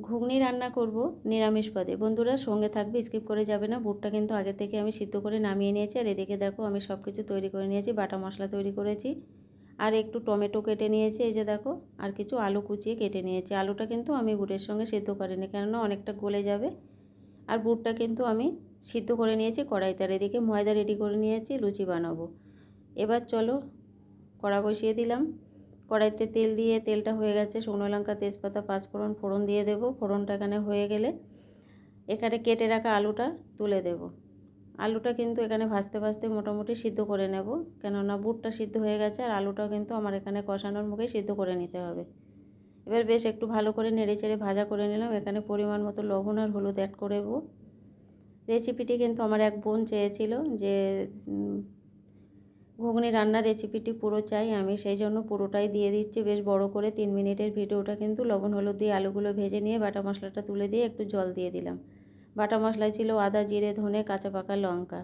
ঘুগনি রান্না করব নিরামিষ পদে। বন্ধুরা, সঙ্গে থাকবে স্কিপ করে যাবে না। বুটটা কিন্তু আগে থেকে আমি সিদ্ধ করে নামিয়ে নিয়েছি। আর এদিকে দেখো, আমি সব কিছু তৈরি করে নিয়েছি, বাটা মশলা তৈরি করেছি। আর একটু টমেটো কেটে নিয়েছি, এই যে দেখো, আর কিছু আলু কুচিয়ে কেটে নিয়েছি। আলুটা কিন্তু আমি বুটের সঙ্গে সিদ্ধ করিনি, কেননা অনেকটা গলে যাবে। আর বুটটা কিন্তু আমি সিদ্ধ করে নিয়েছি কড়াইতে। আর এদিকে ময়দা রেডি করে নিয়েছি, লুচি বানাবো। এবার চলো, কড়া বসিয়ে দিলাম। কড়াইতে তেল দিয়ে তেলটা হয়ে গেছে। শুকনো লঙ্কা, তেজপাতা, পাঁচফোড়ন, ফোড়ন দিয়ে দেবো। ফোড়নটা এখানে হয়ে গেলে এখানে কেটে রাখা আলুটা তুলে দেব। আলুটা কিন্তু এখানে ভাজতে ভাজতে মোটামুটি সিদ্ধ করে নেব। কেননা বুটটা সিদ্ধ হয়ে গেছে আর আলুটাও কিন্তু আমার এখানে কষানোর মুখে সিদ্ধ করে নিতে হবে। এবার বেশ একটু ভালো করে নেড়ে চেড়ে ভাজা করে নিলাম। এখানে পরিমাণ মতো লবণ আর হলুদ অ্যাড করে দেবো। রেসিপিটি কিন্তু আমার এক বোন চেয়েছিল যে ঘুগনি রান্নার রেসিপিটি পুরো চাই, আমি সেই জন্য পুরোটাই দিয়ে দিচ্ছি। বেশ বড় করে তিন মিনিটের ভিডিওটা কিন্তু লবণ, হলুদ দিয়ে আলুগুলো ভেজে নিয়ে বাটা মশলাটা তুলে দিয়ে একটু জল দিয়ে দিলাম। বাটা মশলায় ছিল আদা, জিরে, ধনে, কাঁচা পাকা লঙ্কা।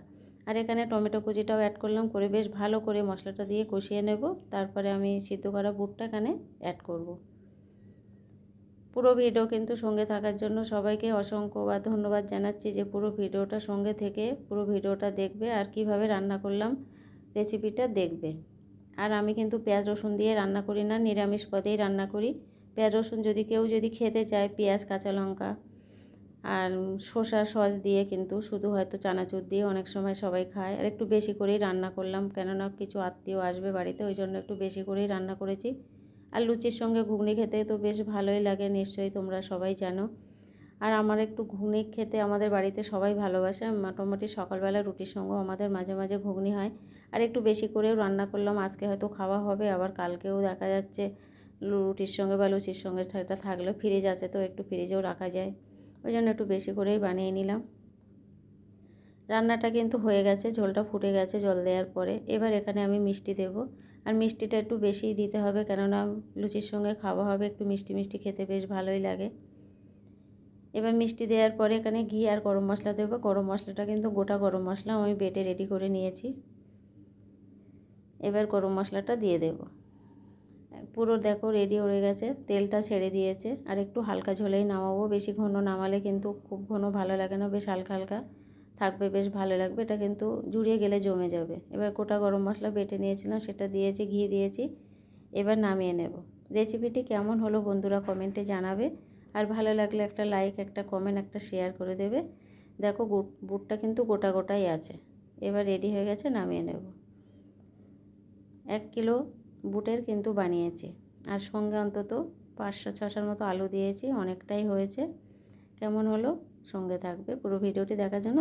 আর এখানে টমেটো কুচিটাও অ্যাড করলাম, করে বেশ ভালো করে মশলাটা দিয়ে কষিয়ে নেব। তারপরে আমি সিদ্ধ করা বুটটা এখানে অ্যাড করব। পুরো ভিডিও কিন্তু সঙ্গে থাকার জন্য সবাইকে অসংখ্য বা ধন্যবাদ জানাচ্ছি যে পুরো ভিডিওটা সঙ্গে থেকে পুরো ভিডিওটা দেখবে আর কীভাবে রান্না করলাম। রেসিপিটা দেখবে। আর আমি কিন্তু পেঁয়াজ রসুন দিয়ে রান্না করি না, নিরামিষ পদেই রান্না করি। পেঁয়াজ রসুন যদি কেউ যদি খেতে চায়, পেঁয়াজ, কাঁচা লঙ্কা আর শসা সস দিয়ে কিন্তু শুধু হয়তো চানাচুর দিয়ে অনেক সময় সবাই খায়। আর একটু বেশি করেই রান্না করলাম, কেননা কিছু আত্মীয় আসবে বাড়িতে, ওই জন্য একটু বেশি করেই রান্না করেছি। আর লুচির সঙ্গে ঘুগনি খেতে তো বেশ ভালোই লাগে, নিশ্চয়ই তোমরা সবাই জানো। আর আমার একটু ঘুগনি খেতে আমাদের বাড়িতে সবাই ভালোবাসে। মোটামুটি সকালবেলা রুটির সঙ্গেও আমাদের মাঝে মাঝে ঘুগনি হয়। আর একটু বেশি করেও রান্না করলাম। আজকে হয়তো খাওয়া হবে, আবার কালকেও দেখা যাচ্ছে রুটির সঙ্গে বা লুচির সঙ্গে সেটা থাকলেও ফ্রিজ আছে তো একটু ফ্রিজেও রাখা যায়। ওই জন্য একটু বেশি করেই বানিয়ে নিলাম। রান্নাটা কিন্তু হয়ে গেছে, ঝোলটা ফুটে গেছে জল দেওয়ার পরে। এবার এখানে আমি মিষ্টি দেব। আর মিষ্টিটা একটু বেশিই দিতে হবে কেননা লুচির সঙ্গে খাওয়া হবে, একটু মিষ্টি মিষ্টি খেতে বেশ ভালোই লাগে। এবার মিষ্টি দেওয়ার পরে এখানে ঘি আর গরম মশলা দেবো। গরম মশলাটা কিন্তু গোটা গরম মশলা আমি বেটে রেডি করে নিয়েছি। এবার গরম মশলাটা দিয়ে দেব। পুরো দেখো রেডি হয়ে গেছে, তেলটা ছেড়ে দিয়েছে। আর একটু হালকা ঝোলেই নামাবো, বেশি ঘন নামালে কিন্তু খুব ঘন ভালো লাগে না, বেশ হালকা হালকা। থাকবে, বেশ ভালো লাগবে, এটা কিন্তু জুড়িয়ে গেলে জমে যাবে। এবার গোটা গরম মশলা বেটে নিয়েছিলাম, সেটা দিয়েছি, ঘি দিয়েছি। এবার নামিয়ে নেব। রেসিপিটি কেমন হলো বন্ধুরা কমেন্টে জানাবে। আর ভালো লাগলে একটা লাইক একটা কমেন্ট একটা শেয়ার করে দেবে। দেখো বুটটা কিন্তু গোটা গোটাই আছে। এবার রেডি হয়ে গেছে, নামিয়ে নেব। এক কিলো বুটের কিন্তু বানিয়েছি। আর সঙ্গে অন্তত পাঁচশো, ছশোর মতো আলু দিয়েছি, অনেকটাই হয়েছে। কেমন হলো? সঙ্গে থাকবে। পুরো ভিডিওটি দেখার জন্য